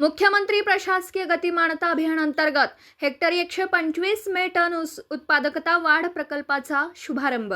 मुख्यमंत्री प्रशासकीय गतिमानता अभियानांतर्गत हेक्टरी एकशे पंचवीस मे टन ऊस उत्पादकता वाढ प्रकल्पाचा शुभारंभ.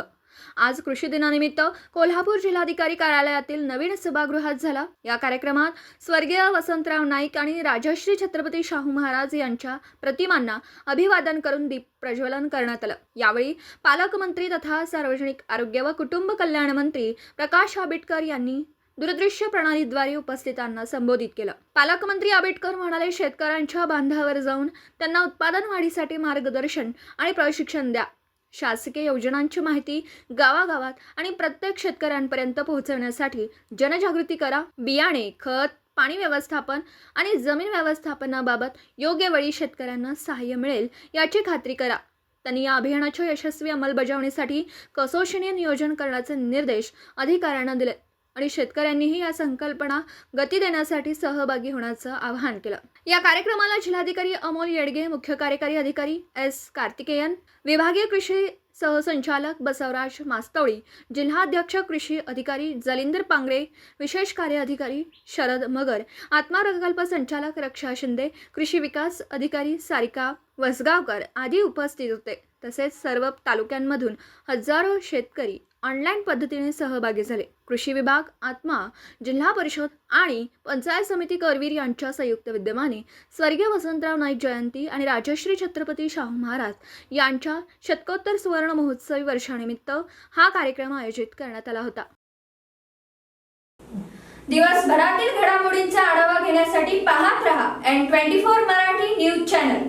आज कृषी दिनानिमित्त कोल्हापूर जिल्हाधिकारी कार्यालयातील नवीन सभागृहात झाला. या कार्यक्रमात स्वर्गीय वसंतराव नाईक आणि राजश्री छत्रपती शाहू महाराज यांच्या प्रतिमांना अभिवादन करून दीप प्रज्वलन करण्यात आलं. यावेळी पालकमंत्री तथा सार्वजनिक आरोग्य व कुटुंब कल्याण मंत्री प्रकाश आंबेडकर यांनी दूरदृश्य प्रणालीद्वारे उपस्थितांना संबोधित केलं. पालकमंत्री आंबेडकर म्हणाले शेतकऱ्यांच्या बांधावर जाऊन त्यांना उत्पादन वाढीसाठी मार्गदर्शन आणि प्रशिक्षण द्या. शासकीय योजनांची माहिती गावागावात आणि प्रत्येक शेतकऱ्यांपर्यंत पोहोचवण्यासाठी जनजागृती करा. बियाणे खत पाणी व्यवस्थापन आणि जमीन व्यवस्थापनाबाबत योग्य वेळी शेतकऱ्यांना सहाय्य मिळेल याची खात्री करा. त्यांनी या अभियानाच्या यशस्वी अंमलबजावणीसाठी कसोशीने नियोजन करण्याचे निर्देश अधिकाऱ्यांना दिले. आणि शेतकऱ्यांनीही या संकल्पना गती देण्यासाठी सहभागी होण्याचं आवाहन केलं. या कार्यक्रमाला जिल्हाधिकारी अमोल येडगे मुख्य कार्यकारी अधिकारी एस कार्तिकेयन विभागीय कृषी सहसंचालक बसवराज मास्तवळी जिल्हाध्यक्ष कृषी अधिकारी जलिंदर पांगरे विशेष कार्य अधिकारी शरद मगर आत्मा प्रकल्प संचालक रक्षा शिंदे कृषी विकास अधिकारी सारिका वसगावकर आदी उपस्थित होते. तसेच सर्व तालुक्यांमधून हजारो शेतकरी ऑनलाईन पद्धतीने सहभागी झाले. कृषी विभाग आत्मा जिल्हा परिषद आणि पंचायत समिती करवीर यांच्या संयुक्त विद्यमाने स्वर्गीय वसंतराव नाईक जयंती आणि राजश्री छत्रपती शाहू महाराज यांच्या शतकोत्तर सुवर्ण महोत्सवी वर्षानिमित्त हा कार्यक्रम आयोजित करण्यात आला होता. दिवसभरातील घडामोडींचा आढावा घेण्यासाठी पाहत रहा N twenty four Marathi news channel